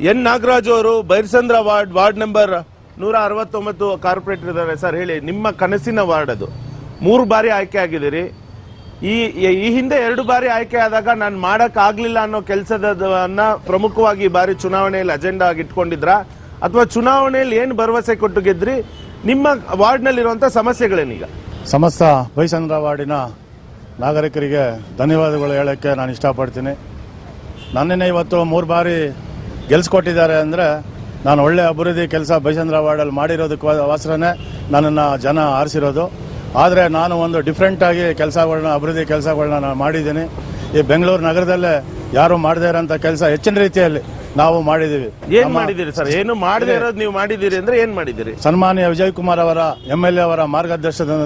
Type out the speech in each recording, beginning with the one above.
N Nagaraj ಅವರು ಬೈರ್ಸಂದ್ರ ward ward number ನೂರ ಅರವತ್ತೊಂಬತ್ತು ಕಾರ್ಪೊರೇಟರ್ ಇದ್ದಾರೆ. ಸರ್, ಹೇಳಿ, ನಿಮ್ಮ ಕನಸಿನ ವಾರ್ಡ್ ಅದು. ಮೂರು ಬಾರಿ ಆಯ್ಕೆ ಆಗಿದ್ದೀರಿ. ಈ ಈ ಹಿಂದೆ ಎರಡು ಬಾರಿ ಆಯ್ಕೆ ಆದಾಗ ನಾನು ಮಾಡೋಕ್ಕಾಗಲಿಲ್ಲ ಅನ್ನೋ ಕೆಲಸದನ್ನ ಪ್ರಮುಖವಾಗಿ ಈ ಬಾರಿ ಚುನಾವಣೆಯಲ್ಲಿ ಅಜೆಂಡಾ ಆಗಿ ಇಟ್ಕೊಂಡಿದ್ರ? ಅಥವಾ ಚುನಾವಣೆಯಲ್ಲಿ ಏನು ಭರವಸೆ ಕೊಟ್ಟು ಗೆದ್ರಿ? ನಿಮ್ಮ ವಾರ್ಡ್ನಲ್ಲಿರುವಂಥ ಸಮಸ್ಯೆಗಳೇನೀಗ? ಸಮಸ್ತ ಬೈಸಂದ್ರ ವಾರ್ಡಿನ ನಾಗರಿಕರಿಗೆ ಧನ್ಯವಾದಗಳು ಹೇಳೋಕ್ಕೆ ನಾನು ಇಷ್ಟಪಡ್ತೀನಿ. ನನ್ನನ್ನೇ ಇವತ್ತು ಮೂರು ಬಾರಿ ಗೆಲ್ಸ್ಕೊಟ್ಟಿದ್ದಾರೆ ಅಂದರೆ ನಾನು ಒಳ್ಳೆ ಅಭಿವೃದ್ಧಿ ಕೆಲಸ ಬೈಚಂದ್ರ ವಾರ್ಡಲ್ಲಿ ಮಾಡಿರೋದಕ್ಕೋಸ್ಕರನೇ ನನ್ನನ್ನು ಜನ ಆರಿಸಿರೋದು. ಆದರೆ ನಾನು ಒಂದು ಡಿಫ್ರೆಂಟಾಗಿ ಕೆಲಸಗಳನ್ನ ಅಭಿವೃದ್ಧಿ ಕೆಲಸಗಳನ್ನ ನಾನು ಮಾಡಿದ್ದೀನಿ. ಈ ಬೆಂಗಳೂರು ನಗರದಲ್ಲೇ ಯಾರು ಮಾಡದೇ ಇರೋಂಥ ಕೆಲಸ ಹೆಚ್ಚಿನ ರೀತಿಯಲ್ಲಿ ನಾವು ಮಾಡಿದ್ದೀವಿ. ಏನು ಮಾಡಿದ್ದೀರಿ ಮಾಡಿದಿರಿ ಸರ್? ಏನು ಮಾಡದೇ ಇರೋದು ನೀವು ಮಾಡಿದಿರಿ ಅಂದ್ರೆ ಏನು ಮಾಡಿದಿರಿ ಸನ್ಮಾನ್ಯ ವಿಜಯ್ ಕುಮಾರ್ ಅವರ ಎಂ ಎಲ್ ಎ ಅವರ ಮಾರ್ಗದರ್ಶನ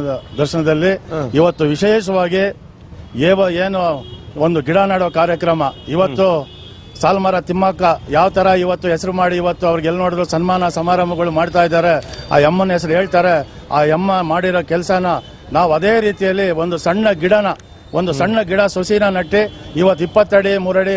ದರ್ಶನದಲ್ಲಿ ಇವತ್ತು ವಿಶೇಷವಾಗಿ ಏವ ಏನು ಒಂದು ಗಿಡ ನಾಡೋ ಕಾರ್ಯಕ್ರಮ ಇವತ್ತು ಸಾಲ್ಮರ ತಿಮ್ಮಕ್ಕ ಯಾವ ತರ ಇವತ್ತು ಹೆಸರು ಮಾಡಿ ಇವತ್ತು ಅವ್ರಿಗೆ ಎಲ್ಲಿ ನೋಡಿದ್ರು ಸನ್ಮಾನ ಸಮಾರಂಭಗಳು ಮಾಡ್ತಾ ಇದ್ದಾರೆ, ಆ ಎಮ್ಮನ ಹೆಸರು ಹೇಳ್ತಾರೆ, ಆ ಎಮ್ಮ ಮಾಡಿರೋ ಕೆಲಸನ ನಾವು ಅದೇ ರೀತಿಯಲ್ಲಿ ಒಂದು ಸಣ್ಣ ಗಿಡನ ಒಂದು ಸಣ್ಣ ಗಿಡ ಸೊಸಿನ ನಟ್ಟಿ ಇವತ್ತು ಇಪ್ಪತ್ತಡಿ ಮೂರಡಿ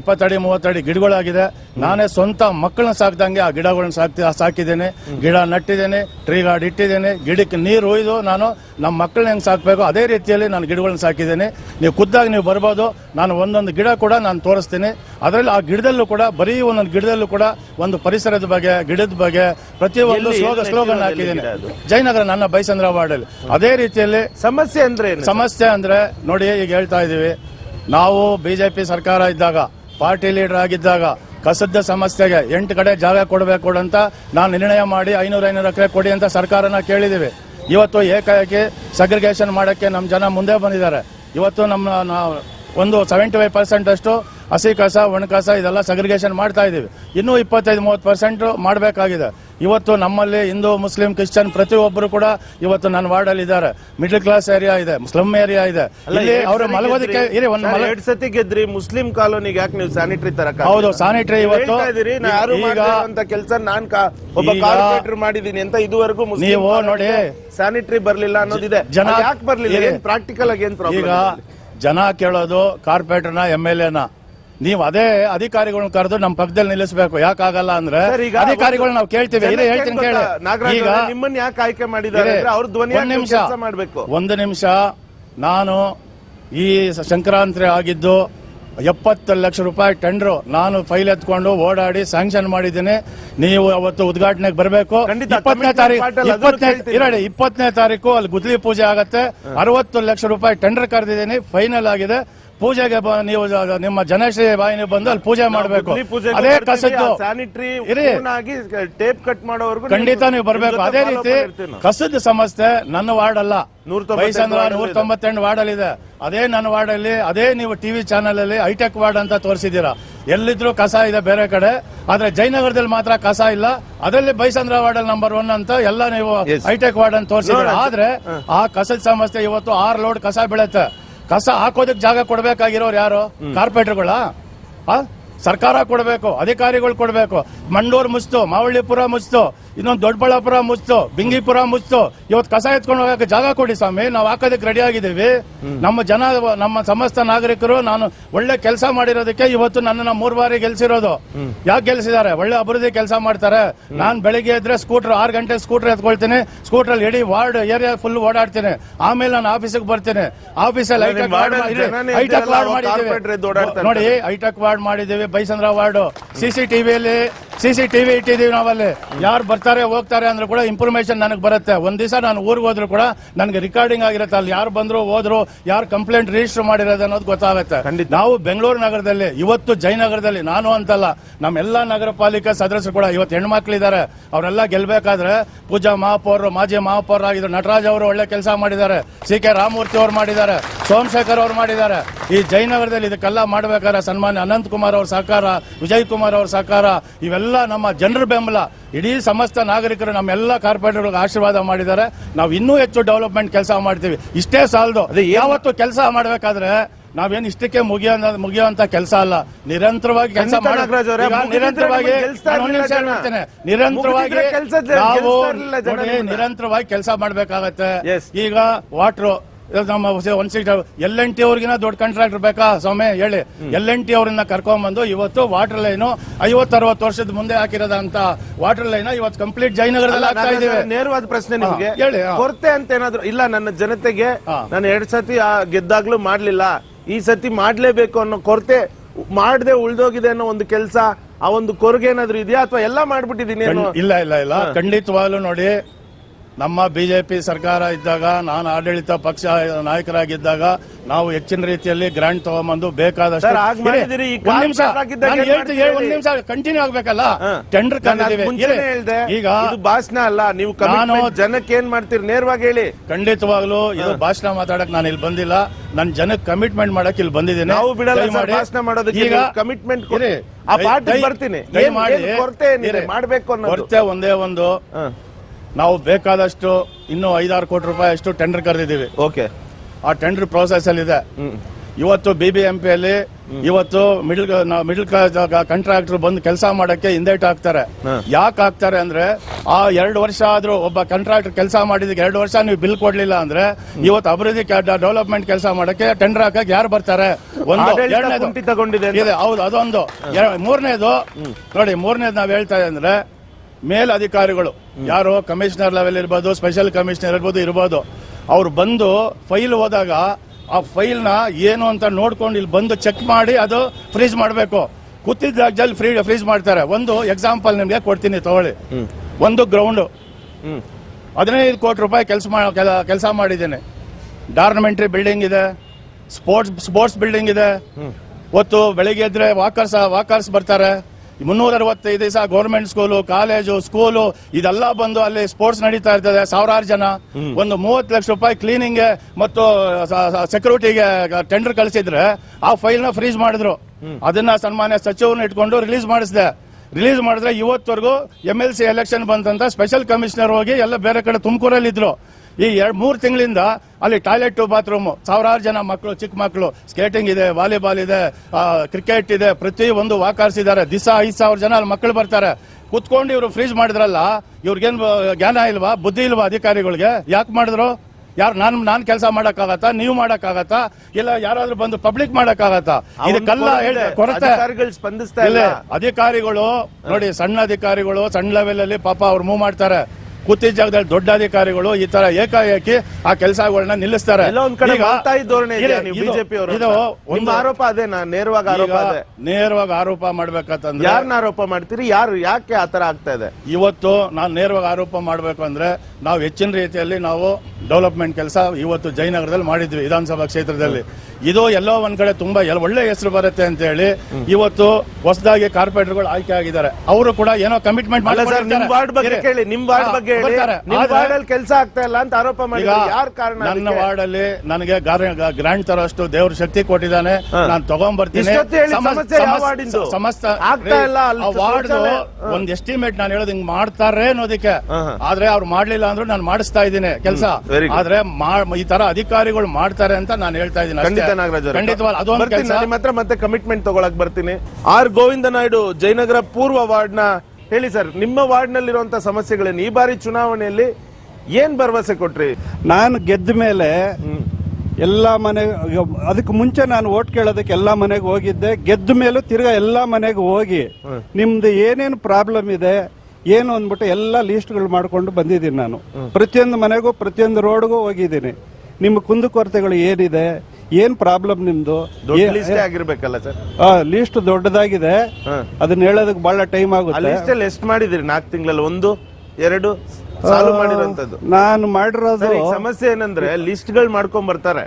ಇಪ್ಪತ್ತಡಿ ಮೂವತ್ತಡಿ ಗಿಡಗಳಾಗಿದೆ. ನಾನೇ ಸ್ವಂತ ಮಕ್ಕಳನ್ನ ಸಾಕ್ದಂಗೆ ಆ ಗಿಡಗಳನ್ನ ಸಾಕ್ತಿ ಸಾಕಿದ್ದೇನೆ. ಗಿಡ ನಟ್ಟಿದ್ದೇನೆ ಟ್ರೀ ಗಾರ್ಡ್ ಇಟ್ಟಿದ್ದೇನೆ. ಗಿಡಕ್ಕೆ ನೀರು ಒಯ್ದು ನಾನು ನಮ್ಮ ಮಕ್ಕಳನ್ನ ಹೆಂಗೆ ಸಾಕಬೇಕು ಅದೇ ರೀತಿಯಲ್ಲಿ ನಾನು ಗಿಡಗಳನ್ನ ಸಾಕಿದ್ದೇನೆ. ನೀವು ಖುದ್ದಾಗ ನೀವು ಬರ್ಬೋದು. ನಾನು ಒಂದೊಂದು ಗಿಡ ಕೂಡ ನಾನು ತೋರಿಸ್ತೀನಿ. ಅದರಲ್ಲಿ ಆ ಗಿಡದಲ್ಲೂ ಕೂಡ ಬರೀ ಒಂದೊಂದು ಗಿಡದಲ್ಲೂ ಕೂಡ ಒಂದು ಪರಿಸರದ ಬಗ್ಗೆ ಗಿಡದ ಬಗ್ಗೆ ಪ್ರತಿಯೊಂದು ಸ್ಲೋಗ ಸ್ಲೋಗನ್ ಹಾಕಿದ್ದೀನಿ? ಜಯನಗರ ನನ್ನ ಬೈಸಂದ್ರ ವಾರ್ಡಲ್ಲಿ. ಅದೇ ರೀತಿಯಲ್ಲಿ ಸಮಸ್ಯೆ ಅಂದ್ರೆ ಏನು? ಸಮಸ್ಯೆ ಅಂದ್ರೆ ನೋಡಿ ಈಗ ಹೇಳ್ತಾ ಇದ್ದೀವಿ. ನಾವು ಬಿಜೆಪಿ ಸರ್ಕಾರ ಇದ್ದಾಗ ಪಾರ್ಟಿ ಲೀಡರ್ ಆಗಿದ್ದಾಗ, ಕಸದ ಸಮಸ್ಯೆಗೆ ಎಂಟು ಕಡೆ ಜಾಗ ಕೊಡಬೇಕು ಅಂತ ನಾನು ನಿರ್ಣಯ ಮಾಡಿ ಐನೂರು ಐನೂರು ಎಕರೆ ಕೊಡಿ ಅಂತ ಸರ್ಕಾರನ ಕೇಳಿದ್ದೀವಿ. ಇವತ್ತು ಏಕಾಏಕಿ ಸಗ್ರಿಗೇಷನ್ ಮಾಡೋಕ್ಕೆ ನಮ್ಮ ಜನ ಮುಂದೆ ಬಂದಿದ್ದಾರೆ. ಇವತ್ತು ನಮ್ಮ ಒಂದು ಸೆವೆಂಟಿ ಫೈವ್ ಪರ್ಸೆಂಟ್ ಅಷ್ಟು ಹಸಿ ಕಸ, ಒಣ ಕಸ ಇದೆಲ್ಲ ಸಗ್ರಿಗೇಷನ್ ಮಾಡ್ತಾ ಇದ್ದೀವಿ. ಇನ್ನೂ ಇಪ್ಪತ್ತೈದು, ಮೂವತ್ತು ಪರ್ಸೆಂಟ್ ಮಾಡಬೇಕಾಗಿದೆ. ಇವತ್ತು ನಮ್ಮಲ್ಲಿ ಹಿಂದೂ ಮುಸ್ಲಿಂ ಕ್ರಿಶ್ಚಿಯನ್ ಪ್ರತಿಯೊಬ್ಬರು ಕೂಡ ಇವತ್ತು ನನ್ನ ವಾರ್ಡಲ್ಲಿ ಇದ್ದಾರೆ ಮಿಡ್ಲ್ ಕ್ಲಾಸ್ ಏರಿಯಾ ಇದೆ ಮುಸ್ಲಿಂ ಏರಿಯಾ ಇದೆ. ಇಲ್ಲಿ ಅವರು ಮಲಗೋದಕ್ಕೆ ಇರಿ ಒಂದು ಮಲ ಎರಡ್ ಸತಿ ಗೆದ್ರಿ ಮುಸ್ಲಿಂ ಕಾಲೋನಿಗೆ ಯಾಕೆ ನೀವು ಸ್ಯಾನಿಟರಿ ತರಕ ಹೌದು ಸ್ಯಾನಿಟರಿ ಇವತ್ತು ಯಾರು ಈಗ- ಅಂತ ಕೆಲಸ ನಾನ್ ಒಬ್ಬ ಕಾರ್ಪೊರೇಟರ್ ಮಾಡಿದೀನಿ ಅಂತ ಇದುವರೆಗೂ ನೀವು ನೋಡಿ. ಸ್ಯಾನಿಟರಿ ಬರ್ಲಿಲ್ಲ ಅನ್ನೋದಿದೆ. ಜನ- ಯಾಕೆ ಬರ್ಲಿಲ್ಲ. ಪ್ರಾಕ್ಟಿಕಲ್ ಆಗಿ ಏನ್ ಈಗ ಪ್ರಾಬ್ಲಮ್ ಜನ ಕೇಳೋದು ಕಾರ್ಪೊರೇಟರ್ನ ಎಂ ಎಲ್ ಎನ ನೀವು ಅದೇ ಅಧಿಕಾರಿಗಳನ್ನ ಕರೆದು ನಮ್ಮ ಪಕ್ಕದಲ್ಲಿ ನಿಲ್ಲಿಸಬೇಕು. ಯಾಕಾಗಲ್ಲ ಅಂದ್ರೆ ಅಧಿಕಾರಿಗಳು ನಾವು ಕೇಳ್ತೀವಿ. ಇದೇ ಹೇಳ್ತೀನಿ ಕೇಳಿ. ಈಗ ನಿಮ್ಮನ್ನ ಯಾಕೆ ಆಯ್ಕೆ ಮಾಡಿದ್ದಾರೆ ಅವ್ರ ಧ್ವನಿ ಒಂದ್ ನಿಮಿಷ ಮಾಡಬೇಕು. ಒಂದು ನಿಮಿಷ. ನಾನು ಈ ಸಂಕ್ರಾಂತಿ ಆಗಿದ್ದು ಎಪ್ಪತ್ತು ಲಕ್ಷ ರೂಪಾಯಿ ಟೆಂಡರ್. ನಾನು ಫೈಲ್ ಎತ್ಕೊಂಡು ಓಡಾಡಿ ಸ್ಯಾಂಕ್ಷನ್ ಮಾಡಿದ್ದೀನಿ. ನೀವು ಅವತ್ತು ಉದ್ಘಾಟನೆಗೆ ಬರಬೇಕು. ಇಪ್ಪತ್ತನೇ ತಾರೀಕು ಇಪ್ಪತ್ತನೇ ಇರಡಿ ಇಪ್ಪತ್ತನೇ ತಾರೀಕು ಅಲ್ಲಿ ಗುದ್ಲಿ ಪೂಜೆ ಆಗತ್ತೆ. ಅರವತ್ತು ಲಕ್ಷ ರೂಪಾಯಿ ಟೆಂಡರ್ ಕರೆದಿದ್ದೀನಿ. ಫೈನಲ್ ಆಗಿದೆ. ಪೂಜೆಗೆ ಬ- ನೀವು ಜ- ನಿಮ್ಮ ಜನಶ್ರೀ ಬಾಯಿನ ಬಂದು ಅಲ್ಲಿ ಪೂಜೆ ಮಾಡಬೇಕು. ಅದೇ ಕಸದ್ದು ಸ್ಯಾನಿಟರಿ ಇರಿ. ಟೇಪ್ ಕಟ್ ಮಾಡೋವರೆಗೂ ಖಂಡಿತ ನೀವು ಬರಬೇಕು. ಅದೇ ರೀತಿ ಕಸದ ಸಮಸ್ಯೆ ನನ್ನ ವಾರ್ಡ್ ಅಲ್ಲ ನೂರ ತೊಂಬತ್ತೆಂಟು ಬೈಸಂದ್ರ ವಾರ್ಡ್ ನೂರ ಇದೆ. ತೊಂಬತ್ತೆಂಟು ವಾರ್ಡ್ ಅಲ್ಲಿ ಇದೆ ಅದೇ ನನ್ನ ವಾರ್ಡ್ ಅಲ್ಲಿ ಅದೇ ನೀವು ಟಿವಿ ಚಾನೆಲ್ ಅಲ್ಲಿ ಹೈಟೆಕ್ ವಾರ್ಡ್ ಅಂತ ತೋರಿಸಿದ್ದೀರಾ. ಎಲ್ಲಿದ್ರು ಕಸ ಇದೆ ಬೇರೆ ಕಡೆ. ಆದ್ರೆ ಜಯನಗರದಲ್ಲಿ ಮಾತ್ರ ಕಸ ಇಲ್ಲ. ಅದರಲ್ಲಿ ಬೈಸಂದ್ರ ವಾರ್ಡ್ ಅಲ್ಲಿ ನಂಬರ್ ಒನ್ ಅಂತ ಎಲ್ಲ ನೀವು Yes. ಹೈಟೆಕ್ ವಾರ್ಡ್ ಅಂತ ತೋರಿಸಿದ್ರೆ ನೋಡೋಣ. ಆದ್ರೆ ಆ ಕಸದ ಸಮಸ್ಯೆ ಇವತ್ತು ಆರ್ ಲೋಡ್ ಕಸ ಬೀಳುತ್ತೆ. ಕಸ ಹಾಕೋದಕ್ಕೆ ಜಾಗ ಕೊಡ್ಬೇಕಾಗಿರೋರು ಯಾರು? ಕಾರ್ಪೊರೇಟರ್ಗಳ ಸರ್ಕಾರ ಕೊಡಬೇಕು ಅಧಿಕಾರಿಗಳು ಕೊಡಬೇಕು. ಮಂಡೂರ್ ಮುಸ್ತು ಮಾವಳ್ಳಿಪುರ ಮುಸ್ತು ಇನ್ನೊಂದು ದೊಡ್ಡಬಳ್ಳಾಪುರ ಮುಸ್ತು ಬಿಂಗಿಪುರ ಮುಸ್ತು ಇವತ್ತು ಕಸ ಎತ್ಕೊಂಡು ಹೋಗಕ್ಕೆ ಜಾಗ ಕೊಡಿ ಸ್ವಾಮಿ ನಾವು ಹಾಕೋದಕ್ಕೆ ರೆಡಿ ಆಗಿದ್ದೀವಿ. ನಮ್ಮ ಜನ ನಮ್ಮ ಸಮಸ್ತ ನಾಗರಿಕರು ನಾನು ಒಳ್ಳೆ ಕೆಲಸ ಮಾಡಿರೋದಕ್ಕೆ ಇವತ್ತು ನನ್ನನ್ನ ಮೂರು ಬಾರಿ ಗೆಲ್ಸಿರೋದು. ಯಾಕೆ ಗೆಲ್ಸಿದ್ದಾರೆ? ಒಳ್ಳೆ ಅಭಿವೃದ್ಧಿ ಕೆಲಸ ಮಾಡ್ತಾರೆ. ನಾನು ಬೆಳಿಗ್ಗೆ ಇದ್ರೆ ಸ್ಕೂಟರ್ ಆರು ಗಂಟೆ ಸ್ಕೂಟರ್ ಎತ್ಕೊಳ್ತೀನಿ. ಸ್ಕೂಟರ್ ಅಲ್ಲಿ ಇಡೀ ವಾರ್ಡ್ ಏರಿಯಾ ಫುಲ್ ಓಡಾಡ್ತೀನಿ. ಆಮೇಲೆ ನಾನು ಆಫೀಸಿಗೆ ಬರ್ತೀನಿ. ಆಫೀಸಲ್ಲಿ ಹೈಟೆಕ್ ವಾರ್ಡ್ ಮಾಡಿದ್ದೀವಿ. ನೋಡಿ ಹೈಟೆಕ್ ವಾರ್ಡ್ ಮಾಡಿದ್ದೀವಿ. ಬೈಸಂದ್ರ ವಾರ್ಡ್ ಸಿ ಟಿವಿಯಲ್ಲಿ ಸಿಸಿ ಟಿವಿ ಇಟ್ಟಿದ್ದೀವಿ ನಾವಲ್ಲಿ. ಯಾರು ಬರ್ತಾರೆ ಹೋಗ್ತಾರೆ ಅಂದ್ರೆ ಕೂಡ ಇನ್ಫಾರ್ಮೇಶನ್ ನನಗೆ ಬರುತ್ತೆ. ಒಂದ್ ದಿವಸ ನಾನು ಊರಿಗೆ ಹೋದ್ರು ಕೂಡ ನನಗೆ ರಿಕಾರ್ಡಿಂಗ್ ಆಗಿರುತ್ತೆ. ಅಲ್ಲಿ ಯಾರು ಬಂದ್ರು ಹೋದ್ರು ಯಾರು ಕಂಪ್ಲೇಂಟ್ ರಿಜಿಸ್ಟರ್ ಮಾಡಿರೋದು ಅನ್ನೋದು ಗೊತ್ತಾಗುತ್ತೆ. ನಾವು ಬೆಂಗಳೂರು ನಗರದಲ್ಲಿ ಇವತ್ತು ಜಯನಗರದಲ್ಲಿ ನಾನು ಅಂತಲ್ಲ ನಮ್ಮೆಲ್ಲ ನಗರ ಪಾಲಿಕೆ ಸದಸ್ಯರು ಕೂಡ ಇವತ್ತು ಹೆಣ್ಮಕ್ಳಿದ್ದಾರೆ. ಅವರೆಲ್ಲ ಗೆಲ್ಬೇಕಾದ್ರೆ ಪೂಜಾ ಮಹಾಪೌರ್ ಮಾಜಿ ಮಹಾಪೌರ್ ಆಗಿದ್ರು ನಟರಾಜ್ ಅವರು ಒಳ್ಳೆ ಕೆಲಸ ಮಾಡಿದ್ದಾರೆ. ಸಿ ಕೆ ರಾಮಮೂರ್ತಿ ಅವರು ಮಾಡಿದ್ದಾರೆ. ಸೋಮಶೇಖರ್ ಅವರು ಮಾಡಿದ್ದಾರೆ. ಈ ಜಯನಗರದಲ್ಲಿ ಇದಕ್ಕೆಲ್ಲ ಮಾಡಬೇಕಾದ್ರೆ ಸನ್ಮಾನ್ಯ ಅನಂತ್ ಕುಮಾರ್ ಅವ್ರ ಸಹಕಾರ ವಿಜಯ್ ಕುಮಾರ್ ಅವ್ರ ಸಹಕಾರ ಇವೆಲ್ಲ ನಮ್ಮ ಜನರ ಬೆಂಬಲ. ಇಡೀ ಸಮಸ್ತ ನಾಗರಿಕರು ನಮ್ಮೆಲ್ಲ ಕಾರ್ಪೊರೇಟರ್ಗಳಿಗೆ ಆಶೀರ್ವಾದ ಮಾಡಿದ್ದಾರೆ. ನಾವು ಇನ್ನೂ ಹೆಚ್ಚು ಡೆವಲಪ್ಮೆಂಟ್ ಕೆಲಸ ಮಾಡ್ತೀವಿ. ಇಷ್ಟೇ ಸಾಲದು. ಅದೇ ಯಾವತ್ತು ಕೆಲಸ ಮಾಡಬೇಕಾದ್ರೆ ನಾವೇನು ಇಷ್ಟಕ್ಕೆ ಮುಗಿಯೋ ಮುಗಿಯುವಂತ ಕೆಲಸ ಅಲ್ಲ. ನಿರಂತರವಾಗಿ ಕೆಲಸ ನಿರಂತರವಾಗಿ. ನಿರಂತರವಾಗಿ ನಾವು. ನಿರಂತರವಾಗಿ ಕೆಲಸ ಮಾಡ್ಬೇಕಾಗತ್ತೆ. ಈಗ ವಾಟ್ರು ನಮ್ಮ one six L N T ಅವ್ರಿಗಿನ ದೊಡ್ಡ ಕಾಂಟ್ರಾಕ್ಟರ್ ಬೇಕಾ? ಸ್ವಾಮಿ ಹೇಳಿ. ಎಲ್ ಎನ್ ಟಿ ಅವ್ರನ್ನ ಕರ್ಕೊಂಡ್ಬಂದು ಇವತ್ತು ವಾಟರ್ ಲೈನು ಐವತ್ತ ಅರವತ್ತು ವರ್ಷದ ಮುಂದೆ ಹಾಕಿರೋದಂತ ವಾಟರ್ ಲೈನ್ ಇವತ್ತು ಕಂಪ್ಲೀಟ್ ಜಯನಗರದಲ್ಲಿ ಹಾಕ್ತಾ ಆಗ್ತಾ ಇದೀವಿ ನೇರವಾದ ಪ್ರಶ್ನೆ ನಿಮಗೆ. ಹೇಳಿ, ಕೊರತೆ ಅಂತ ಏನಾದ್ರು ಇಲ್ಲ ನನ್ನ ಜನತೆಗೆ. ನಾನು ಎರಡ್ ಸತಿ ಆ ಗೆದ್ದಾಗ್ಲೂ ಮಾಡ್ಲಿಲ್ಲ. ಈ ಸತಿ ಮಾಡ್ಲೇಬೇಕು ಅನ್ನೋ ಕೊರತೆ ಮಾಡದೆ ಉಳ್ದೋಗಿದೆ ಅನ್ನೋ ಒಂದು ಕೆಲಸ ಆ ಒಂದು ಕೊರಗೆ ಏನಾದ್ರು ಇದೆಯಾ? ಅಥವಾ ಎಲ್ಲ ಮಾಡ್ಬಿಟ್ಟಿದೀನಿ ಇಲ್ಲ ಇಲ್ಲ ಇಲ್ಲ. ಖಂಡಿತವಾಗ್ಲೂ ನೋಡಿ ನಮ್ಮ ಬಿಜೆಪಿ ಸರ್ಕಾರ ಇದ್ದಾಗ ನಾನು ಆಡಳಿತ ಪಕ್ಷ ನಾಯಕರಾಗಿದ್ದಾಗ ನಾವು ಹೆಚ್ಚಿನ ರೀತಿಯಲ್ಲಿ ಗ್ರಾಂಟ್ ತಗೊಂಬಂದು ಬೇಕಾದಷ್ಟು ಒಂದ್ ನಿಮಿಷ ಕಂಟಿನ್ಯೂ ಆಗ್ಬೇಕಲ್ಲ? ಟೆಂಡರ್ ಈಗ ಭಾಷಣ ಅಲ್ಲ ನೀವು ನಾನು- ಜನಕ್ಕೆ ಏನ್ ಮಾಡ್ತೀರಿ? ನೇರವಾಗಿ ಹೇಳಿ. ಖಂಡಿತವಾಗ್ಲು ಇದು ಭಾಷಣ ಮಾತಾಡಕ್ ನಾನು ಇಲ್ಲಿ ಬಂದಿಲ್ಲ. ನನ್ ಜನಕ್ಕೆ ಕಮಿಟ್ಮೆಂಟ್ ಮಾಡಕ್ ಇಲ್ಲಿ ಬಂದಿದ್ದೀನಿ. ನಾವು ಬಿಡಲ್ಲ ಭಾಷಣ ಮಾಡೋದಕ್ಕೆ ಈಗ ಕಮಿಟ್ಮೆಂಟ್ ಕೊಡಿ ಆ ಪಾರ್ಟಿ ಬರ್ತೀನಿ. ಕೊರತೆ ಮಾಡ್ಬೇಕು ಕೊರತೆ ಒಂದೇ ಒಂದು. ನಾವು ಬೇಕಾದಷ್ಟು ಇನ್ನೂ ಐದಾರು ಕೋಟಿ ರೂಪಾಯಿ ಅಷ್ಟು ಟೆಂಡರ್ ಕರೆದಿದ್ದೀವಿ. ಓಕೆ ಆ ಟೆಂಡರ್ ಪ್ರೋಸೆಸ್ ಅಲ್ಲಿ ಇದೆ. ಇವತ್ತು ಬಿ ಬಿ ಎಂ ಪಿ ಅಲ್ಲಿ ಇವತ್ತು ಮಿಡಲ್ ಮಿಡಲ್ ಕ್ಲಾಸ್ ಕಾಂಟ್ರಾಕ್ಟರ್ ಬಂದು ಕೆಲಸ ಮಾಡಕ್ಕೆ ಹಿಂದೇಟ್ ಹಾಕ್ತಾರೆ. ಯಾಕೆ ಹಾಕ್ತಾರೆ ಅಂದ್ರೆ ಆ ಎರಡು ವರ್ಷ ಆದ್ರೂ ಒಬ್ಬ ಕಾಂಟ್ರಾಕ್ಟರ್ ಕೆಲಸ ಮಾಡಿದಕ್ಕೆ ಎರಡು ವರ್ಷ ನೀವು ಬಿಲ್ ಕೊಡ್ಲಿಲ್ಲ ಅಂದ್ರೆ ಇವತ್ತು ಅಭಿವೃದ್ಧಿ ಡೆವಲಪ್ಮೆಂಟ್ ಕೆಲಸ ಮಾಡಕ್ಕೆ ಟೆಂಡರ್ ಹಾಕಕ್ಕೆ ಯಾರು ಬರ್ತಾರೆ? ಒಂದು ಎರಡನೇದು. ಹೌದು ಅದೊಂದು. ಮೂರನೇದು. ನೋಡಿ ಮೂರನೇದು ನಾವ್ ಹೇಳ್ತಾ ಇದ್ರೆ ಅಂದ್ರೆ ಮೇಲ್ ಅಧಿಕಾರಿಗಳು ಯಾರು ಕಮಿಷನರ್ ಲೆವೆಲ್ ಇರ್ಬೋದು ಸ್ಪೆಷಲ್ ಕಮಿಷನರ್ ಇರ್ಬೋದು ಇರ್ಬೋದು ಅವ್ರು ಬಂದು ಫೈಲ್ ಹೋದಾಗ ಆ ಫೈಲ್ನ ನ ಏನು ಅಂತ ನೋಡ್ಕೊಂಡು ಇಲ್ಲಿ ಬಂದು ಚೆಕ್ ಮಾಡಿ ಅದು ಫ್ರೀಜ್ ಮಾಡಬೇಕು. ಕೂತಿದ್ದ ಜಲ್ ಫ್ರೀ ಫ್ರೀಜ್ ಮಾಡ್ತಾರೆ. ಒಂದು ಎಕ್ಸಾಂಪಲ್ ನಿಮಗೆ ಕೊಡ್ತೀನಿ ತಗೊಳ್ಳಿ. ಒಂದು ಗ್ರೌಂಡ್ ಹದಿನೈದು ಕೋಟಿ ರೂಪಾಯಿ ಕೆಲಸ ಕೆಲಸ ಮಾಡಿದ್ದೀನಿ. ಡಾರ್ನಮೆಂಟ್ರಿ ಬಿಲ್ಡಿಂಗ್ ಇದೆ ಸ್ಪೋರ್ಟ್ಸ್ ಸ್ಪೋರ್ಟ್ಸ್ ಬಿಲ್ಡಿಂಗ್ ಇದೆ. ಹೊತ್ತು ಬೆಳಿಗ್ಗೆ ಎದ್ರೆ ವಾಕರ್ಸ್ ವಾಕರ್ಸ್ ಬರ್ತಾರೆ. ಮುನ್ನೂರ ಅರವತ್ತೈದು ದಿವಸ ಗೌರ್ಮೆಂಟ್ ಸ್ಕೂಲು ಕಾಲೇಜು ಸ್ಕೂಲು ಇದೆಲ್ಲ ಬಂದು ಅಲ್ಲಿ ಸ್ಪೋರ್ಟ್ಸ್ ನಡೀತಾ ಇರ್ತದೆ ಸಾವಿರಾರು ಜನ. ಒಂದು ಮೂವತ್ತು ಲಕ್ಷ ರೂಪಾಯಿ ಕ್ಲೀನಿಂಗ್ ಮತ್ತು ಸೆಕ್ಯೂರಿಟಿಗೆ ಟೆಂಡರ್ ಕಳಿಸಿದ್ರೆ ಆ ಫೈಲ್ನ ಫ್ರೀಜ್ ಮಾಡಿದ್ರು. ಅದನ್ನ ಸನ್ಮಾನ್ಯ ಸಚಿವರನ್ನ ಇಟ್ಕೊಂಡು ರಿಲೀಸ್ ಮಾಡಿಸಿದೆ. ರಿಲೀಸ್ ಮಾಡಿದ್ರೆ ಇವತ್ತವರೆಗೂ ಎಂ ಎಲ್ ಸಿ ಎಲೆಕ್ಷನ್ ಬಂತಂತ ಸ್ಪೆಷಲ್ ಕಮಿಷನರ್ ಹೋಗಿ ಎಲ್ಲ ಬೇರೆ ಕಡೆ ತುಮಕೂರಲ್ಲಿ ಇದ್ರು ಈ ಎರಡು ಮೂರು ತಿಂಗಳಿಂದ ಅಲ್ಲಿ ಟಾಯ್ಲೆಟ್ ಬಾತ್ರೂಮ್ ಸಾವಿರಾರು ಜನ ಮಕ್ಕಳು ಚಿಕ್ಕ ಮಕ್ಕಳು ಸ್ಕೇಟಿಂಗ್ ಇದೆ ವಾಲಿಬಾಲ್ ಇದೆ ಕ್ರಿಕೆಟ್ ಇದೆ ಪ್ರತಿ ಒಂದು ವಾಕರ್ಸ್ ಇದಾರೆ ದಿವಸ ಐದ್ ಸಾವಿರ ಜನ ಅಲ್ಲಿ ಮಕ್ಕಳು ಬರ್ತಾರೆ. ಕುತ್ಕೊಂಡು ಇವರು ಫ್ರೀಜ್ ಮಾಡಿದ್ರಲ್ಲ ಇವ್ರಿಗೇನು ಜ್ಞಾನ ಇಲ್ವಾ ಬುದ್ಧಿ ಇಲ್ವಾ ಅಧಿಕಾರಿಗಳಿಗೆ? ಯಾಕೆ ಮಾಡಿದ್ರು? ಯಾರು ನಾನು ನಾನು ಕೆಲಸ ಮಾಡಕ್ಕಾಗತ್ತಾ? ನೀವು ಮಾಡಕ್ಕಾಗತ್ತಾ? ಇಲ್ಲ ಯಾರಾದ್ರೂ ಬಂದು ಪಬ್ಲಿಕ್ ಮಾಡಕ್ಕಾಗತ್ತಾ? ಇದಕ್ಕೆಲ್ಲ ಹೇಳಿ ಕೊರತೆ. ಸ್ಪಂದಿಸ್ತಾ ಇಲ್ಲ. ಇಲ್ಲ ಅಧಿಕಾರಿಗಳು ನೋಡಿ ಸಣ್ಣ ಅಧಿಕಾರಿಗಳು ಸಣ್ಣ ಲೆವೆಲ್ ಅಲ್ಲಿ ಪಾಪ ಅವ್ರು ಮೂವ್ ಮಾಡ್ತಾರೆ. ಕೂತಿದ್ದ ಜಾಗದಲ್ಲಿ ದೊಡ್ಡ ಅಧಿಕಾರಿಗಳು ಈ ತರ ಏಕಾಏಕಿ ಆ ಕೆಲಸಗಳನ್ನ ನಿಲ್ಲಿಸ್ತಾರೆ. ಆರೋಪ ಅದೇ ನೇರವಾಗಿ ಆರೋಪ ನೇರವಾಗಿ ಆರೋಪ ಮಾಡ್ಬೇಕಂತಂದ್ರೆ ಯಾರನ್ನ ಆರೋಪ ಮಾಡ್ತೀರಿ? ಯಾರು ಯಾಕೆ ಆತರ ಆಗ್ತಾ ಇದೆ? ಇವತ್ತು ನಾನು ನೇರವಾಗಿ ಆರೋಪ ಮಾಡಬೇಕು ಅಂದ್ರೆ ನಾವು ಹೆಚ್ಚಿನ ರೀತಿಯಲ್ಲಿ ನಾವು ಡೆವಲಪ್ಮೆಂಟ್ ಕೆಲಸ ಇವತ್ತು ಜಯನಗರದಲ್ಲಿ ಮಾಡಿದ್ವಿ ವಿಧಾನಸಭಾ ಕ್ಷೇತ್ರದಲ್ಲಿ. ಇದು ಎಲ್ಲೋ ಒಂದ್ ಕಡೆ ತುಂಬಾ ಒಳ್ಳೆ ಹೆಸರು ಬರುತ್ತೆ ಅಂತ ಹೇಳಿ ಇವತ್ತು ಹೊಸದಾಗಿ ಕಾರ್ಪೊರೇಟರ್ಗಳು ಆಯ್ಕೆ ಆಗಿದ್ದಾರೆ. ಅವರು ಕೂಡ ಏನೋ ಕಮಿಟ್ಮೆಂಟ್ ವಾರ್ಡ್ ಬಗ್ಗೆ ಬಗ್ಗೆ ಕೆಲಸ ಆಗ್ತಾ ಇಲ್ಲ ಅಂತ ಆರೋಪ ಕಾರಣ ನನ್ನ ಅದಕ್ಕೆ? ವಾರ್ಡ್ ಅಲ್ಲಿ ನನಗೆ ಗ್ರಾಂಟ್ ತರೋಷ್ಟು ದೇವ್ರ ಶಕ್ತಿ ಕೊಟ್ಟಿದ್ದಾನೆ. ನಾನು ತಗೊಂಡ್ಬರ್ತೀನಿ ವಾರ್ಡ್. ಒಂದ್ ಎಸ್ಟಿಮೇಟ್ ನಾನು ಹೇಳೋದು ಹಿಂಗ್ ಮಾಡ್ತಾರೆ ಅನ್ನೋದಕ್ಕೆ. ಆದ್ರೆ ಅವ್ರು ಮಾಡ್ಲಿಲ್ಲ ಅಂದ್ರೂ ನಾನು ಮಾಡಿಸ್ತಾ ಇದ್ದೀನಿ ಕೆಲಸ ಆದ್ರೆ ಈ ತರ ಅಧಿಕಾರಿಗಳು ಮಾಡ್ತಾರೆ ಅಂತ ನಾನು ಹೇಳ್ತಾ ಇದ್ದೀನಿ. ಖಂಡಿತವಾಗಿ ಮತ್ತೆ ಕಮಿಟ್ಮೆಂಟ್ ತಗೊಳಕ್ ಬರ್ತೀನಿ ಆರ್ ಗೋವಿಂದ ನಾಯ್ಡು ಜಯನಗರ ಪೂರ್ವ ವಾರ್ಡ್ನ ಹೇಳಿ ಸರ್ ನಿಮ್ಮ ವಾರ್ಡ್ ನಲ್ಲಿರುವಂತ ಸಮಸ್ಯೆಗಳೇನು? ಈ ಬಾರಿ ಚುನಾವಣೆಯಲ್ಲಿ ಏನ್ ಭರವಸೆ ಕೊಟ್ರಿ? ನಾನು ಗೆದ್ದ ಮೇಲೆ ಎಲ್ಲ ಮನೆ ಅದಕ್ಕೆ ಮುಂಚೆ ನಾನು ಓಟ್ ಕೇಳೋದಕ್ಕೆ ಎಲ್ಲ ಮನೆಗೆ ಹೋಗಿದ್ದೆ. ಗೆದ್ದ ಮೇಲೂ ತಿರ್ಗಾ ಎಲ್ಲ ಮನೆಗೆ ಹೋಗಿ ನಿಮ್ದು ಏನೇನು ಪ್ರಾಬ್ಲಮ್ ಇದೆ ಏನು ಅಂದ್ಬಿಟ್ಟು ಎಲ್ಲ ಲೀಸ್ಟ್ಗಳು ಮಾಡ್ಕೊಂಡು ಬಂದಿದ್ದೀನಿ ನಾನು. ಪ್ರತಿಯೊಂದು ಮನೆಗೂ ಪ್ರತಿಯೊಂದು ರೋಡ್ಗೂ ಹೋಗಿದ್ದೀನಿ. ನಿಮ್ಮ ಕುಂದುಕೊರತೆಗಳು ಏನಿದೆ? ಏನ್ ಪ್ರಾಬ್ಲಮ್ ನಿಮ್ದು? ದೊಡ್ಡ ಲಿಸ್ಟ್ ಆಗಿರ್ಬೇಕಲ್ಲ ಸರ್? ಲಿಸ್ಟ್ ದೊಡ್ಡದಾಗಿದೆ. ಅದನ್ನ ಹೇಳೋದಕ್ಕೆ ಬಹಳ ಟೈಮ್ ಆ ಆಗುತ್ತೆ ಲಿಸ್ಟ್ ಮಾಡಿದಿರಿ ನಾಲ್ಕು ತಿಂಗಳಲ್ಲಿ? ಒಂದು ಎರಡು? ಸಾಲು ಮಾಡಿರೋಂಥದ್ದು. ನಾನು ಮಾಡಿರೋದು ಸಮಸ್ಯೆ ಏನಂದ್ರೆ ಲಿಸ್ಟ್ಗಳು ಮಾಡ್ಕೊಂಡ್ ಬರ್ತಾರೆ.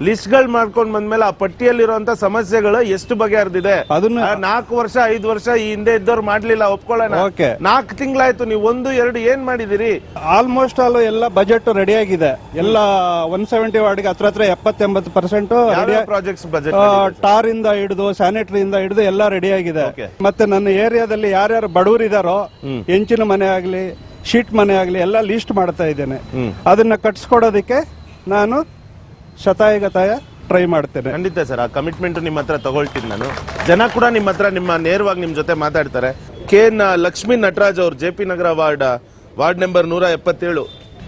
ಲಿಸ್ಟ್ಗಳು ಮಾಡ್ಕೊಂಡ್ ಬಂದ್ಮೇಲೆ ಆ ಪಟ್ಟಿಯಲ್ಲಿರುವಂತ ಸಮಸ್ಯೆಗಳು ಎಷ್ಟು ಬಗೆಹರಿದಿದೆ? ಅದನ್ನ- ನಾಲ್ಕು ವರ್ಷ ಐದು ವರ್ಷ ಈ ಹಿಂದೆ ಇದ್ದವ್ರು ಮಾಡ್ಲಿಲ್ಲ ಒಪ್ಕೊಳ್ಳೋಣ. ನಾಲ್ಕು ತಿಂಗಳಾಯ್ತು ನೀವು ಒಂದು ಎರಡು ಏನ್ ಮಾಡಿದಿರಿ? ಆಲ್ಮೋಸ್ಟ್ ಆಲ್ ಎಲ್ಲ ಬಜೆಟ್ ರೆಡಿ ಆಗಿದೆ. ಎಲ್ಲ ಒನ್ ಸೆವೆಂಟಿ ವಾರ್ಡ್ಗೆ ಹತ್ರ ಹತ್ರ ಎಪ್ಪತ್ತೆಂಬತ್ತು ಪರ್ಸೆಂಟ್ ಪ್ರಾಜೆಕ್ಟ್ಸ್ ಬಜೆಟ್ ಟಾರ್ ಇಂದ ಹಿಡಿದು ಸ್ಯಾನಿಟರಿ ಇಂದ ಹಿಡಿದು ಎಲ್ಲ ರೆಡಿ ಆಗಿದೆ. ಮತ್ತೆ ನನ್ನ ಏರಿಯಾದಲ್ಲಿ ಯಾರ್ಯಾರು ಬಡವರು ಇದಾರೋ ಹೆಂಚಿನ ಮನೆ ಆಗ್ಲಿ ಶೀಟ್ ಮನೆ ಆಗಲಿ ಎಲ್ಲ ಲೀಸ್ಟ್ ಮಾಡ್ತಾ ಇದ್ದೇನೆ. ಅದನ್ನ ಕಟ್ಸ್ಕೊಡೋದಕ್ಕೆ ನಾನು ಶತಾಯಗತಾಯ ಟ್ರೈ ಮಾಡ್ತೇನೆ. ಖಂಡಿತ ಸರ್ ಆ ಕಮಿಟ್ಮೆಂಟ್ ನಿಮ್ಮ ಹತ್ರ ತಗೊಳ್ತೀನಿ ನಾನು. ಜನ ಕೂಡ ನಿಮ್ಮ ಹತ್ರ ನಿಮ್ಮ ನೇರವಾಗಿ ನಿಮ್ ಜೊತೆ ಮಾತಾಡ್ತಾರೆ. ಕೆ ಎನ್ ಲಕ್ಷ್ಮೀ ನಟರಾಜ್ ಅವರು J P Nagar ward ward number ನೂರ ಎಪ್ಪತ್ತೇಳು.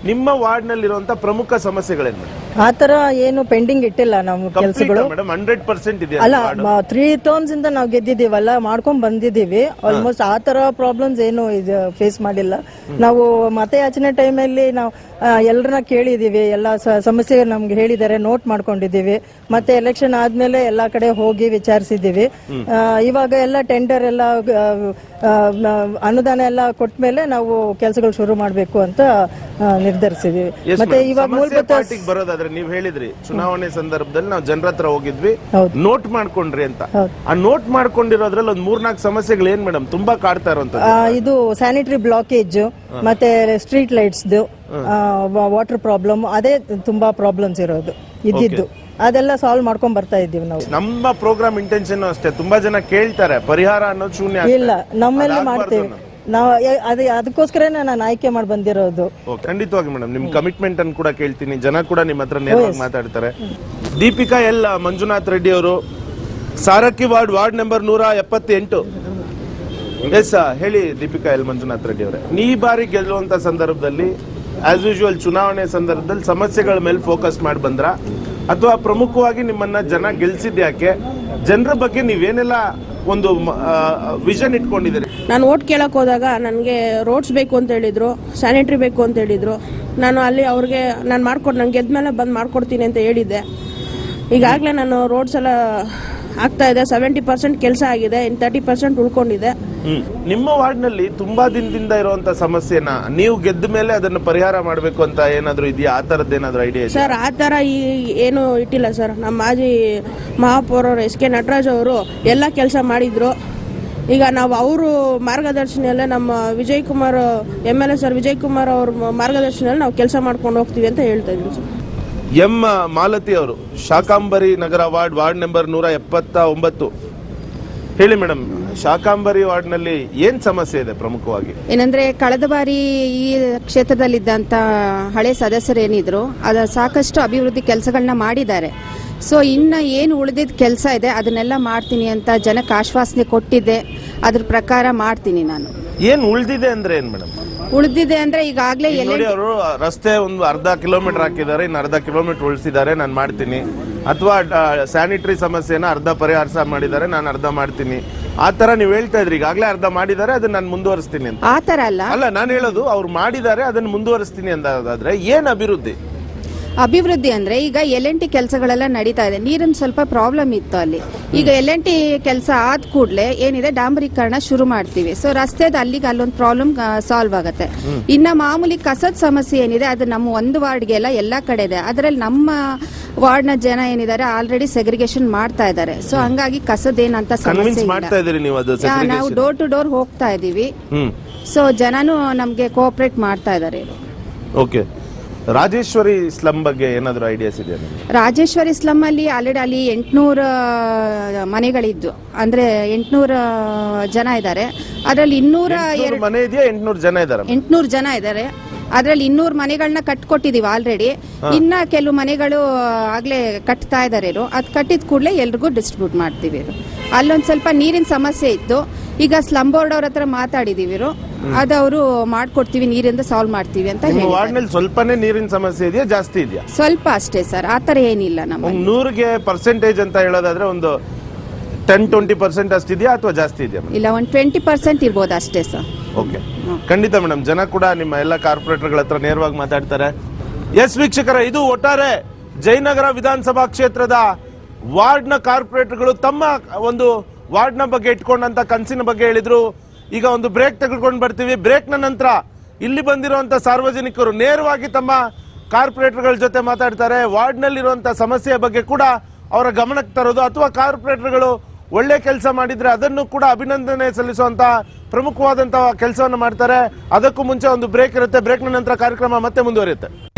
ನಿಮ್ಮ ವಾರ್ಡ್ ನಲ್ಲಿರುವಂತಹ ಪ್ರಮುಖ ಸಮಸ್ಯೆಗಳೇನು ಆ ತರ ಏನು ಪೆಂಡಿಂಗ್ ಇಟ್ಟಿಲ್ಲ ನಮ್ಮ ಕೆಲಸಗಳು. ಮೇಡಮ್ ಹಂಡ್ರೆಡ್ ಪರ್ಸೆಂಟ್ ಇದೆ ಅಲ್ಲ ತ್ರೀ ಟರ್ಮ್ಸ್ ಇಂದ ನಾವು ಗೆದ್ದಿದ್ದೀವಲ್ಲ ಮಾಡ್ಕೊಂಡ್ ಬಂದಿದ್ದೀವಿ. ಆಲ್ಮೋಸ್ಟ್ ಆ ತರ ಪ್ರಾಬ್ಲಮ್ಸ್ ಏನು ಇದು ಫೇಸ್ ಮಾಡಿಲ್ಲ. ನಾವು ಮತಯಾಚನೆ ಟೈಮಲ್ಲಿ ನಾವು ಎಲ್ಲರನ್ನ ಕೇಳಿದೀವಿ ಎಲ್ಲ ಸ- ಸಮಸ್ಯೆ ನಮ್ಗೆ ಹೇಳಿದ್ದಾರೆ ನೋಟ್ ಮಾಡ್ಕೊಂಡಿದ್ದೀವಿ. ಮತ್ತೆ ಎಲೆಕ್ಷನ್ ಆದ್ಮೇಲೆ ಎಲ್ಲಾ ಕಡೆ ಹೋಗಿ ವಿಚಾರಿಸಿದ್ದೀವಿ. ಆ, ಇವಾಗ ಎಲ್ಲ ಟೆಂಡರ್ ಎಲ್ಲ ಅನುದಾನ ಎಲ್ಲ ಕೊಟ್ಟ ಮೇಲೆ ನಾವು ಕೆಲಸಗಳು ಶುರು ಮಾಡಬೇಕು ಅಂತ ನಿರ್ಧರಿಸಿದೀವಿ. ಮತ್ತೆ ಇವಾಗ ಮೂಲಭೂತ ಬರೋದಾದ್ರೆ ನೀವ್ ಹೇಳಿದ್ರಿ ಚುನಾವಣೆ ಸಂದರ್ಭದಲ್ಲಿ ನಾವು ಜನರ ಹತ್ರ ಹೋಗಿದ್ವಿ. ನೋಟ್ ಮಾಡ್ಕೊಂಡ್ರಿ ಅಂತ. ಆ ನೋಟ್ ಮಾಡ್ಕೊಂಡಿರೋದ್ರಲ್ಲಿ ಒಂದ್ ಮೂರ್ನಾಲ್ಕು ಸಮಸ್ಯೆಗಳು ಏನ್ ಮೇಡಮ್ ತುಂಬಾ ಕಾಡ್ತಾ ಇರೋ ಇದು ಸ್ಯಾನಿಟರಿ ಬ್ಲಾಕೇಜ್ ಮತ್ತೆ ಸ್ಟ್ರೀಟ್ ಲೈಟ್ಸ್ ವಾಟರ್ ಪ್ರಾಬ್ಲಮ್ ಅದೇ ತುಂಬಾ ಪ್ರಾಬ್ಲಮ್ಸ್ ಇರೋದು ಇದ್ದಿದ್ದು. ಅದೆಲ್ಲ ಸಾಲ್ವ್ ಮಾಡ್ಕೊಂಡ್ ಬರ್ತಾ ಇದ್ದೀವಿ ನಾವು. ನಮ್ಮ ಪ್ರೋಗ್ರಾಮ್ ಇಂಟೆನ್ಷನ್ ಅಷ್ಟೇ ತುಂಬಾ ಜನ ಕೇಳ್ತಾರೆ ಪರಿಹಾರ ಅನ್ನೋದು ಶೂನ್ಯ. ಇಲ್ಲ ನಮ್ಮಲ್ಲಿ ಮಾಡ್ತೀವಿ. ನಾವು ಅದೇ ಅದಕ್ಕೋಸ್ಕರನೇ ನಾನು ಆಯ್ಕೆ ಮಾಡಿ ಬಂದಿರೋದು. ಖಂಡಿತವಾಗಿ ಮೇಡಮ್ ನಿಮ್ ಕಮಿಟ್ಮೆಂಟ್ ಅನ್ನು ಕೂಡ ಕೇಳ್ತೀನಿ. ಜನ ಕೂಡ ನಿಮ್ಮ ಹತ್ರ ನೇರವಾಗಿ ಮಾತಾಡ್ತಾರೆ. ದೀಪಿಕಾ ಎಲ್ ಮಂಜುನಾಥ್ ರೆಡ್ಡಿ ಅವರು ಸಾರಕ್ಕಿ ವಾರ್ಡ್ ವಾರ್ಡ್ ನಂಬರ್ ನೂರ ಎಪ್ಪತ್ತೆಂಟು. ಎಸ್ ಹೇಳಿ ದೀಪಿಕಾ ಎಲ್ ಮಂಜುನಾಥ್ ರೆಡ್ಡಿ ಅವರೇ. ಈ ಬಾರಿ ಗೆಲ್ಲುವಂತ ಸಂದರ್ಭದಲ್ಲಿ ಆಸ್ ಯೂಶುವಲ್ ಚುನಾವಣೆ ಸಂದರ್ಭದಲ್ಲಿ ಸಮಸ್ಯೆಗಳ ಮೇಲೆ ಫೋಕಸ್ ಮಾಡಿ ಬಂದ್ರ? ಅಥವಾ ಪ್ರಮುಖವಾಗಿ ನಿಮ್ಮನ್ನ ಜನ ಗೆಲ್ಸಿದ್ ಯಾಕೆ? ಜನರ ಬಗ್ಗೆ ನೀವೇನೆಲ್ಲ ಒಂದು ವಿಷನ್ ಇಟ್ಕೊಂಡಿದ್ದೀರಿ? ನಾನು ಓಟ್ ಕೇಳಕ್ಕೆ ಹೋದಾಗ ನನಗೆ ರೋಡ್ಸ್ ಬೇಕು ಅಂತ ಹೇಳಿದ್ರು ಸ್ಯಾನಿಟ್ರಿ ಬೇಕು ಅಂತ ಹೇಳಿದ್ರು. ನಾನು ಅಲ್ಲಿ ಅವ್ರಿಗೆ, ನಾನು ಮಾಡ್ಕೊಡ್ ನಂಗೆ ಗೆದ್ಮೇಲೆ ಬಂದು ಮಾಡ್ಕೊಡ್ತೀನಿ ಅಂತ ಹೇಳಿದ್ದೆ. ಈಗಾಗಲೇ ನಾನು ರೋಡ್ಸ್ ಎಲ್ಲ ಆಗ್ತಾ ಇದೆ. ಸೆವೆಂಟಿ ಪರ್ಸೆಂಟ್ ಕೆಲಸ ಆಗಿದೆ. ಇನ್ ತರ್ಟಿ ಪರ್ಸೆಂಟ್ ಉಳ್ಕೊಂಡಿದೆ. ನಿಮ್ಮ ವಾರ್ಡ್ನಲ್ಲಿ ತುಂಬಾ ದಿನದಿಂದ ಇರುವಂತ ಸಮಸ್ಯೆನ? ನೀವು ಗೆದ್ದ ಮೇಲೆ ಅದನ್ನು ಪರಿಹಾರ ಮಾಡಬೇಕು ಅಂತ ಏನಾದರೂ ಇದೆಯಾ? ಆ ತರದ್ದು ಏನಾದರೂ ಐಡಿಯಾ ಸರ್ ಆ ಥರ ಈ ಏನು ಇಟ್ಟಿಲ್ಲ ಸರ್. ನಮ್ಮ ಮಾಜಿ ಮಹಾಪೌರರು ಎಸ್ ಕೆ ನಟರಾಜ್ ಅವರು ಎಲ್ಲ ಕೆಲಸ ಮಾಡಿದ್ರು. ಈಗ ನಾವು ಅವರು ಮಾರ್ಗದರ್ಶನಲ್ಲೇ ನಮ್ಮ Vijay Kumar M L A sir Vijay Kumar ಅವ್ರ ಮಾರ್ಗದರ್ಶನದಲ್ಲಿ ನಾವು ಕೆಲಸ ಮಾಡ್ಕೊಂಡು ಹೋಗ್ತೀವಿ ಅಂತ ಹೇಳ್ತಾ ಇದ್ದೀನಿ ಸರ್. ಎಂ ಮಾಲತಿ ಅವರು Shakambari Nagar ward ward number ನೂರ ಎಪ್ಪತ್ತ ಒಂಬತ್ತು. ಹೇಳಿ ಮೇಡಮ್ ಶಾಕಾಂಬರಿ ವಾರ್ಡ್ನಲ್ಲಿ ಏನ್ ಸಮಸ್ಯೆ ಇದೆ ಪ್ರಮುಖವಾಗಿ? ಏನಂದ್ರೆ ಕಳೆದ ಬಾರಿ ಈ ಕ್ಷೇತ್ರದಲ್ಲಿದ್ದಂಥ ಹಳೆ ಸದಸ್ಯರೇನಿದ್ರು ಅದ ಸಾಕಷ್ಟು ಅಭಿವೃದ್ಧಿ ಕೆಲಸಗಳನ್ನ ಮಾಡಿದ್ದಾರೆ. ಸೊ ಇನ್ನು ಏನು ಉಳಿದಿದ್ದ ಕೆಲಸ ಇದೆ ಅದನ್ನೆಲ್ಲ ಮಾಡ್ತೀನಿ ಅಂತ ಜನಕ್ಕೆ ಆಶ್ವಾಸನೆ ಕೊಟ್ಟಿದ್ದೆ. ಅದ್ರ ಪ್ರಕಾರ ಮಾಡ್ತೀನಿ ನಾನು. ಏನ್ ಉಳಿದಿದೆ ಅಂದ್ರೆ ಏನ್ ಮೇಡಮ್ ಉಳಿದಿದೆ ಅಂದ್ರೆ ಈಗಾಗಲೇ ಎಲ್ಲ ನೋಡಿ ಅವರು ರಸ್ತೆ ಒಂದು ಅರ್ಧ ಕಿಲೋಮೀಟರ್ ಹಾಕಿದ್ದಾರೆ ಇನ್ನು ಅರ್ಧ ಕಿಲೋಮೀಟರ್ ಉಳಿಸಿದ್ದಾರೆ ನಾನು ಮಾಡ್ತೀನಿ. ಅಥವಾ ಸ್ಯಾನಿಟರಿ ಸಮಸ್ಯೆನ ಅರ್ಧ ಪರಿಹಾರ ಮಾಡಿದ್ದಾರೆ ನಾನು ಅರ್ಧ ಮಾಡ್ತೀನಿ. ಆ ತರ ನೀವು ಹೇಳ್ತಾ ಇದ್ರಿ ಈಗಾಗಲೇ ಅರ್ಧ ಮಾಡಿದ್ದಾರೆ ಅದನ್ನ ನಾನು ಮುಂದುವರಿಸ್ತೀನಿ ಅಂತ. ಆ ಥರ ಅಲ್ಲ? ಅಲ್ಲ ನಾನು ಹೇಳೋದು ಅವ್ರು ಮಾಡಿದ್ದಾರೆ ಅದನ್ನ ಮುಂದುವರಿಸ್ತೀನಿ ಅಂದಾದ್ರೆ ಏನ್ ಅಭಿವೃದ್ಧಿ? ಅಭಿವೃದ್ಧಿ ಅಂದ್ರೆ ಈಗ ಎಲ್ ಎನ್ ಟಿ ಕೆಲಸಗಳೆಲ್ಲ ನಡೀತಾ ಇದೆ. ನೀರಿನ ಸ್ವಲ್ಪ ಪ್ರಾಬ್ಲಮ್ ಇತ್ತು ಅಲ್ಲಿ. ಈಗ ಎಲ್ ಎನ್ ಟಿ ಕೆಲಸ ಆದ ಕೂಡಲೇ ಏನಿದೆ ಡಾಂಬರೀಕರಣ ಶುರು ಮಾಡ್ತೀವಿ. ಸೊ ರಸ್ತೆದ ಅಲ್ಲಿಗೆ ಅಲ್ಲೊಂದು ಪ್ರಾಬ್ಲಮ್ ಸಾಲ್ವ್ ಆಗುತ್ತೆ. ಇನ್ನ ಮಾಮೂಲಿ ಕಸದ ಸಮಸ್ಯೆ ಏನಿದೆ ಅದು ನಮ್ಮ ಒಂದು ವಾರ್ಡ್ಗೆಲ್ಲ ಎಲ್ಲ ಕಡೆ ಇದೆ. ಅದರಲ್ಲಿ ನಮ್ಮ ವಾರ್ಡ್ನ ಜನ ಏನಿದ್ದಾರೆ ಆಲ್ರೆಡಿ ಸೆಗ್ರಿಗೇಷನ್ ಮಾಡ್ತಾ ಇದ್ದಾರೆ. ಸೊ ಹಂಗಾಗಿ ಕಸದೇನಂತ ಸಮಸ್ಯೆ ಮಾಡ್ತಾ ಇಲ್ಲ ಇದ್ದೀರಿ ನೀವು ಡೋರ್ ಟು ಡೋರ್ ಹೋಗ್ತಾ ಇದೀವಿ. ಹ್ಮ್. ಸೊ ಜನನು ನಮಗೆ ಕೋಆಪರೇಟ್ ಮಾಡ್ತಾ ಇದ್ದಾರೆ ಓಕೆ ರಾಜೇಶ್ವರಿ ಸ್ಲಮ್ ಬಗ್ಗೆ ಏನಾದರೂ ಐಡಿಯಾಸ್ ಇದೆಯಾ ನಿಮ್ಗೆ? ರಾಜೇಶ್ವರಿ ಸ್ಲಮ್ ಅಲ್ಲಿ ಆಲ್ರೆಡಿ ಅಲ್ಲಿ ಎಂಟ್ನೂರ ಮನೆಗಳಿದ್ದು. ಅಂದ್ರೆ ಎಂಟ್ನೂರ ಜನ ಇದ್ದಾರೆ. ಅದರಲ್ಲಿ ಇನ್ನೂರ ಎರಡು ಮನೆ ಇದೆಯಾ? ಎಂಟ್ನೂರು ಜನ ಇದ್ದಾರೆ? ಎಂಟುನೂರ ಜನ ಇದ್ದಾರೆ. ಅದ್ರಲ್ಲಿ ಇನ್ನೂರು ಮನೆಗಳನ್ನ ಕಟ್ಕೊಟ್ಟಿದೀವಿ ಆಲ್ರೆಡಿ ಇನ್ನ ಕೆಲವು ಮನೆಗಳು ಆಗ್ಲೇ ಕಟ್ತಾ ಇದಾರೆ ಇವರು. ಅದ್ ಕಟ್ಟಿದ ಕೂಡಲೇ ಎಲ್ರಿಗೂ ಡಿಸ್ಟ್ರಿಬ್ಯೂಟ್ ಮಾಡ್ತೀವಿ ಇವ್ರು. ಅಲ್ಲೊಂದ್ ಸ್ವಲ್ಪ ನೀರಿನ ಸಮಸ್ಯೆ ಇತ್ತು. ಈಗ ಸ್ಲಮ್ ಬೋರ್ಡ್ ಅವ್ರ ಹತ್ರ ಮಾತಾಡಿದೀವಿ ಇವರು. ಅದು ಅವರು ಮಾಡ್ಕೊಡ್ತೀವಿ ನೀರಿಂದ ಸಾಲ್ವ್ ಮಾಡ್ತೀವಿ ಅಂತ ನಿಮ್ಮ ಹೇಳಿದ್ದಾರೆ ವಾರ್ಡ್ನಲ್ಲಿ ಸ್ವಲ್ಪನೇ ನೀರಿನ ಸಮಸ್ಯೆ ಇದೆಯಾ ಜಾಸ್ತಿ ಇದೆಯಾ? ಸ್ವಲ್ಪ ಅಷ್ಟೇ ಸರ್ ಆತರ ಏನಿಲ್ಲ ನಮ್ಮ ನೂರಿಗೆ ಪರ್ಸೆಂಟೇಜ್ ಅಂತ ಹೇಳೋದಾದ್ರೆ ಒಂದು ಟೆನ್ ಟ್ವೆಂಟಿ ಪರ್ಸೆಂಟ್ ಅಷ್ಟಿದೆಯಾ ಅಥವಾ ಜಾಸ್ತಿ ಇದೆಯಾ ಇಲ್ಲ ಒಂದು ಟ್ವೆಂಟಿ ಪರ್ಸೆಂಟ್ ಇರ್ಬೋದು ಅಷ್ಟೇ ಸರ್ ಓಕೆ ಖಂಡಿತ ಮೇಡಮ್ ಜನ ಕೂಡ ನಿಮ್ಮ ಎಲ್ಲ ಕಾರ್ಪೊರೇಟರ್ಗಳ ಹತ್ರ ನೇರವಾಗಿ ಮಾತಾಡ್ತಾರೆ. ಎಸ್ ವೀಕ್ಷಕರ ಇದು ಒಟ್ಟಾರೆ ಜಯನಗರ ವಿಧಾನಸಭಾ ಕ್ಷೇತ್ರದ ವಾರ್ಡ್ನ ಕಾರ್ಪೊರೇಟರ್ಗಳು ತಮ್ಮ ಒಂದು ವಾರ್ಡ್ನ ಬಗ್ಗೆ ಇಟ್ಕೊಂಡಂತ ಕನಸಿನ ಬಗ್ಗೆ ಹೇಳಿದ್ರು. ಈಗ ಒಂದು ಬ್ರೇಕ್ ತೆಗೆದುಕೊಂಡು ಬರ್ತೀವಿ. ಬ್ರೇಕ್ನ ನಂತರ ಇಲ್ಲಿ ಬಂದಿರುವಂತ ಸಾರ್ವಜನಿಕರು ನೇರವಾಗಿ ತಮ್ಮ ಕಾರ್ಪೊರೇಟರ್ಗಳ ಜೊತೆ ಮಾತಾಡ್ತಾರೆ. ವಾರ್ಡ್ನಲ್ಲಿರುವಂತ ಸಮಸ್ಯೆಯ ಬಗ್ಗೆ ಕೂಡ ಅವರ ಗಮನಕ್ಕೆ ತರೋದು ಅಥವಾ ಕಾರ್ಪೊರೇಟರ್ಗಳು ಒಳ್ಳೆ ಕೆಲಸ ಮಾಡಿದ್ರೆ ಅದನ್ನು ಕೂಡ ಅಭಿನಂದನೆ ಸಲ್ಲಿಸುವಂತ ಪ್ರಮುಖವಾದಂತಹ ಕೆಲಸವನ್ನು ಮಾಡ್ತಾರೆ. ಅದಕ್ಕೂ ಮುಂಚೆ ಒಂದು ಬ್ರೇಕ್ ಇರುತ್ತೆ. ಬ್ರೇಕ್ನ ನಂತರ ಕಾರ್ಯಕ್ರಮ ಮತ್ತೆ ಮುಂದುವರಿಯುತ್ತೆ.